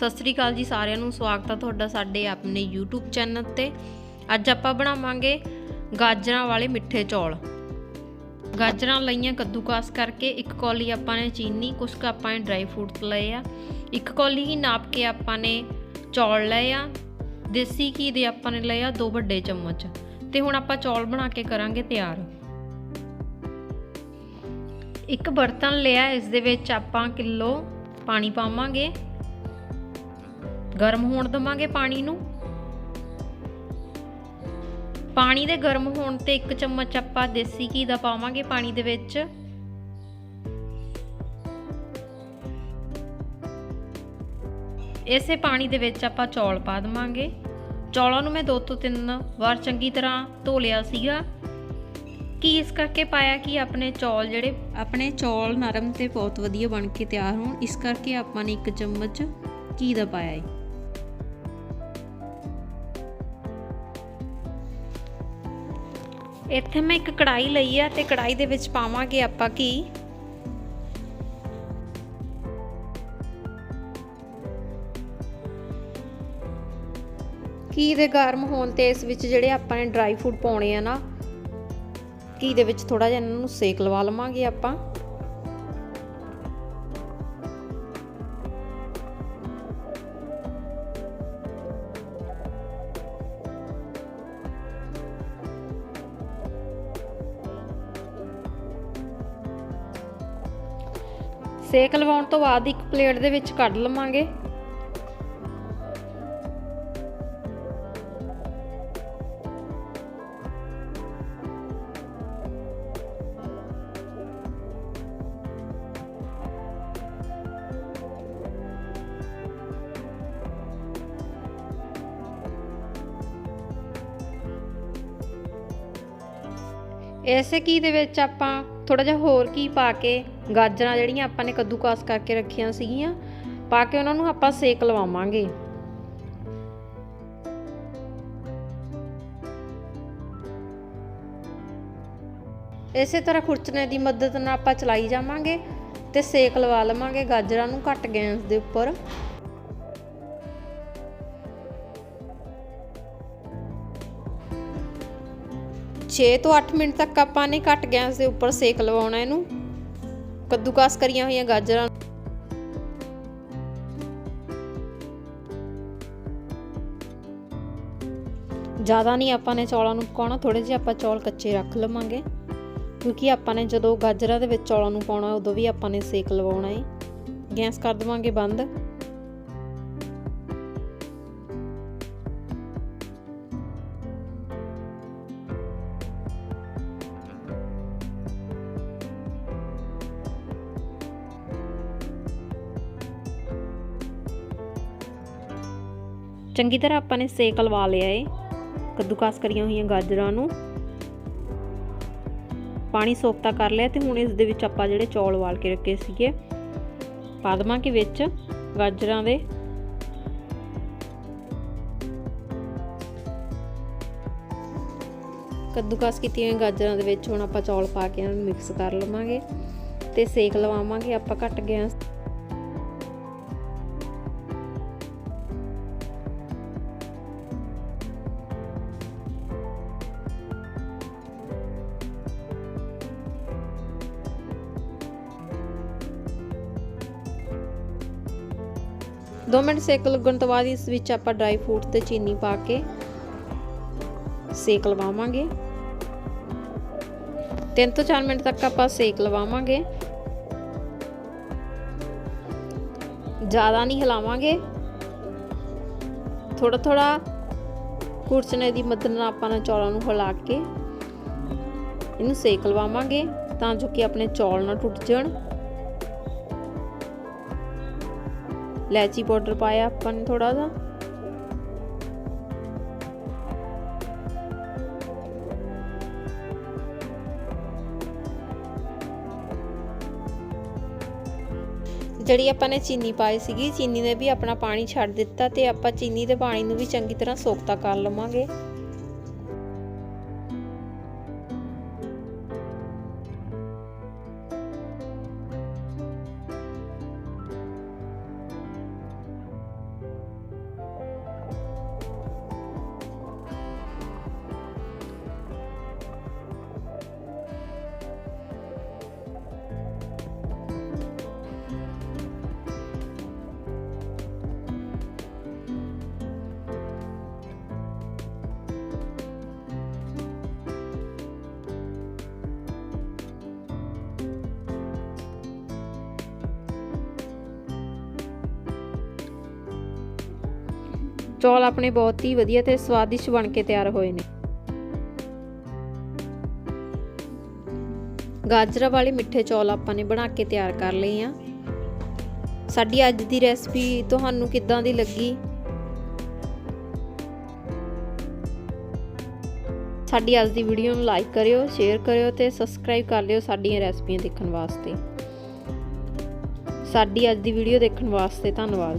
ਸਤਿ ਸ੍ਰੀ ਅਕਾਲ ਜੀ ਸਾਰਿਆਂ ਨੂੰ। ਸਵਾਗਤ ਹੈ ਤੁਹਾਡਾ ਸਾਡੇ ਆਪਣੇ YouTube ਚੈਨਲ ਤੇ। ਅੱਜ ਆਪਾਂ ਬਣਾਵਾਂਗੇ ਗਾਜਰਾਂ ਵਾਲੇ ਮਿੱਠੇ ਚੌਲ। ਗਾਜਰਾਂ ਲਈਆਂ ਕੱਦੂਕਾਸ ਕਰਕੇ ਇੱਕ ਕੌਲੀ ਆਪਾਂ ਨੇ ਚੀਨੀ, ਕੁਛ ਕੁ ਆਪਾਂ ਨੇ ਡਰਾਈ ਫਰੂਟਸ ਲਏ ਆ। ਇੱਕ ਕੌਲੀ ਹੀ ਨਾਪ ਕੇ ਆਪਾਂ ਨੇ ਚੌਲ ਲਏ ਆ। ਦੇਸੀ ਘੀ ਦੇ ਆਪਾਂ ਨੇ ਲਏ ਆ ਦੋ ਵੱਡੇ ਚਮਚ। ਤੇ ਹੁਣ ਆਪਾਂ ਚੌਲ ਬਣਾ ਕੇ ਕਰਾਂਗੇ ਤਿਆਰ। ਇੱਕ ਬਰਤਨ ਲਿਆ, ਇਸ ਦੇ ਵਿੱਚ ਆਪਾਂ ਕਿਲੋ ਪਾਣੀ ਪਾਵਾਂਗੇ। ਗਰਮ ਹੋਣ ਦਵਾਂਗੇ ਪਾਣੀ ਨੂੰ। ਪਾਣੀ ਦੇ ਗਰਮ ਹੋਣ ਤੇ ਇੱਕ ਚਮਚ ਆਪਾਂ ਦੇਸੀ ਘੀ ਦਾ ਪਾਵਾਂਗੇ ਪਾਣੀ ਦੇ ਵਿੱਚ। ਇਸੇ ਪਾਣੀ ਦੇ ਵਿੱਚ ਆਪਾਂ ਚੌਲ ਪਾ ਦਵਾਂਗੇ। ਚੌਲਾਂ ਨੂੰ ਮੈਂ ਦੋ ਤੋਂ ਤਿੰਨ ਵਾਰ ਚੰਗੀ ਤਰ੍ਹਾਂ ਧੋ ਲਿਆ ਸੀਗਾ। ਕੀ ਇਸ ਕਰਕੇ ਪਾਇਆ ਕਿ ਆਪਣੇ ਚੌਲ ਜਿਹੜੇ ਆਪਣੇ ਚੌਲ ਨਰਮ ਤੇ ਬਹੁਤ ਵਧੀਆ ਬਣ ਕੇ ਤਿਆਰ ਹੋਣ। ਇਸ ਕਰਕੇ ਆਪਾਂ ਨੇ ਇੱਕ ਚਮਚ ਘੀ ਦਾ ਪਾਇਆ ਹੈ ਇੱਥੇ ਮੈਂ ਇੱਕ ਕੜਾਈ ਲਈ ਆ ਤੇ ਕੜਾਈ ਦੇ ਵਿੱਚ ਪਾਵਾਂਗੇ ਆਪਾਂ ਘੀ। ਘੀ ਦੇ ਗਰਮ ਹੋਣ ਤੇ ਇਸ ਵਿੱਚ ਜਿਹੜੇ ਆਪਾਂ ਨੇ ਡਰਾਈ ਫਰੂਟ ਪਾਉਣੇ ਆ ਨਾ, ਘੀ ਦੇ ਵਿੱਚ ਥੋੜਾ ਜਿਹਾ ਇਹਨਾਂ ਨੂੰ ਸੇਕ ਲਵਾ ਲਵਾਂਗੇ ਆਪਾਂ। ਸੇਕ ਲਵਾਉਣ ਤੋਂ ਬਾਅਦ ਇੱਕ ਪਲੇਟ ਦੇ ਵਿੱਚ ਕੱਢ ਲਵਾਂਗੇ। ਇਸੇ ਘੀ ਦੇ ਵਿੱਚ ਆਪਾਂ ਥੋੜਾ ਜਿਹਾ ਹੋਰ ਘੀ ਪਾ ਕੇ ਗਾਜਰਾਂ ਜਿਹੜੀਆਂ ਆਪਾਂ ਨੇ ਕੱਦੂਕਾਸ ਕਰਕੇ ਰੱਖੀਆਂ ਸੀਗੀਆਂ, ਪਾ ਕੇ ਉਹਨਾਂ ਨੂੰ ਆਪਾਂ ਸੇਕ ਲਵਾਵਾਂਗੇ। ਇਸੇ ਤਰ੍ਹਾਂ ਖੁਰਚਣੇ ਦੀ ਮਦਦ ਨਾਲ ਆਪਾਂ ਚਲਾਈ ਜਾਵਾਂਗੇ ਤੇ ਸੇਕ ਲਵਾ ਲਵਾਂਗੇ ਗਾਜਰਾਂ ਨੂੰ ਘੱਟ ਗੈਸ ਦੇ ਉੱਪਰ। ਛੇ ਤੋਂ 8 ਮਿੰਟ ਤੱਕ ਆਪਾਂ ਨੇ ਘੱਟ ਗੈਸ ਦੇ ਉੱਪਰ ਸੇਕ ਲਵਾਉਣਾ ਇਹਨੂੰ। ਕੱਦੂਕਾਸ ਕਰੀਆਂ ਹੋਈਆਂ ਗਾਜਰਾਂ ਜ਼ਿਆਦਾ ਨਹੀਂ ਆਪਾਂ ਨੇ ਚੌਲਾਂ ਨੂੰ ਪਕਾਉਣਾ ਥੋੜੇ ਜਿਹੇ ਆਪਾਂ ਚੌਲ ਕੱਚੇ ਰੱਖ ਲਵਾਂਗੇ। ਕਿਉਂਕਿ ਆਪਾਂ ਨੇ ਜਦੋਂ ਗਾਜਰਾਂ ਦੇ ਵਿੱਚ ਚੌਲਾਂ ਨੂੰ ਪਾਉਣਾ, ਉਦੋਂ ਵੀ ਆਪਾਂ ਨੇ ਸੇਕ ਲਵਾਉਣਾ ਹੈ ਗੈਸ ਕਰ ਦਵਾਂਗੇ ਬੰਦ। ਚੰਗੀ ਤਰ੍ਹਾਂ ਆਪਾਂ ਨੇ ਸੇਕ ਲਵਾ ਲਿਆ ਏ। ਕੱਦੂਕਾਸ ਕਰੀਆਂ ਹੋਈਆਂ ਗਾਜਰਾਂ ਨੂੰ। ਪਾਣੀ ਸੋਕ ਕਰ ਲਿਆ ਤੇ ਹੁਣ ਇਸ ਦੇ ਵਿੱਚ ਆਪਾਂ ਜਿਹੜੇ ਚੌਲ ਵਾਲ ਕੇ ਰੱਖੇ ਸੀਗੇ, ਪਾ ਦਵਾਂਗੇ ਵਿੱਚ ਗਾਜਰਾਂ ਦੇ। ਕੱਦੂਕਾਸ ਕੀਤੀਆਂ ਗਾਜਰਾਂ ਦੇ ਵਿੱਚ ਹੁਣ ਆਪਾਂ ਚੌਲ ਪਾ ਕੇ ਇਹਨਾਂ ਨੂੰ ਮਿਕਸ ਕਰ ਲਵਾਂਗੇ ਤੇ ਸੇਕ ਲਵਾਵਾਂਗੇ, ਆਪਾਂ ਘਟ ਗਿਆ। 2 ਮਿੰਟ ਸੇਕ ਲੱਗਣ ਤੋਂ ਬਾਅਦ ਇਸ ਵਿੱਚ ਆਪਾਂ ਡਰਾਈ ਫਰੂਟ ਤੇ ਚੀਨੀ ਪਾ ਕੇ ਸੇਕ ਲਵਾਵਾਂਗੇ। 3 ਤੋਂ 4 ਮਿੰਟ ਤੱਕ ਆਪਾਂ ਸੇਕ ਲਵਾਵਾਂਗੇ। ਜ਼ਿਆਦਾ ਨਹੀਂ ਹਿਲਾਵਾਂਗੇ। ਥੋੜਾ ਥੋੜਾ ਕੁਰਚਨੇ ਦੀ ਮਦਦ ਨਾਲ ਆਪਾਂ ਨੇ ਚੌਲਾਂ ਨੂੰ ਹਿਲਾ ਕੇ ਇਹਨੂੰ ਸੇਕ ਲਵਾਵਾਂਗੇ ਤਾਂ ਜੋ ਕਿ ਆਪਣੇ ਚੌਲ ਨਾ ਟੁੱਟ ਜਾਣ। ਇਲਾਇਚੀ ਪਾਊਡਰ ਪਾਇਆ ਆਪਾਂ ਨੇ ਥੋੜਾ ਜਿਹੜੀ ਆਪਾਂ ਨੇ ਚੀਨੀ ਪਾਈ ਸੀਗੀ, ਚੀਨੀ ਨੇ ਵੀ ਆਪਣਾ ਪਾਣੀ ਛੱਡ ਦਿੱਤਾ ਤੇ ਆਪਾਂ ਚੀਨੀ ਦੇ ਪਾਣੀ ਨੂੰ ਵੀ ਚੰਗੀ ਤਰ੍ਹਾਂ ਸੋਖਤਾ ਕਰ ਲਵਾਂਗੇ। ਚੌਲ ਆਪਣੇ ਬਹੁਤ ਹੀ ਵਧੀਆ ਤੇ ਸਵਾਦਿਸ਼ਟ ਬਣ ਕੇ ਤਿਆਰ ਹੋਏ ਨੇ। ਗਾਜਰਾਂ ਵਾਲੇ ਮਿੱਠੇ ਚੌਲ ਆਪਾਂ ਨੇ ਬਣਾ ਕੇ ਤਿਆਰ ਕਰ ਲਏ ਆ। ਸਾਡੀ ਅੱਜ ਦੀ ਰੈਸਪੀ ਤੁਹਾਨੂੰ ਕਿੱਦਾਂ ਦੀ ਲੱਗੀ? ਸਾਡੀ ਅੱਜ ਦੀ ਵੀਡੀਓ ਨੂੰ ਲਾਈਕ ਕਰਿਓ, ਸ਼ੇਅਰ ਕਰਿਓ ਤੇ ਸਬਸਕ੍ਰਾਈਬ ਕਰ ਲਿਓ ਸਾਡੀਆਂ ਰੈਸਪੀਆਂ ਦੇਖਣ ਵਾਸਤੇ। ਸਾਡੀ ਅੱਜ ਦੀ ਵੀਡੀਓ ਦੇਖਣ ਵਾਸਤੇ ਧੰਨਵਾਦ।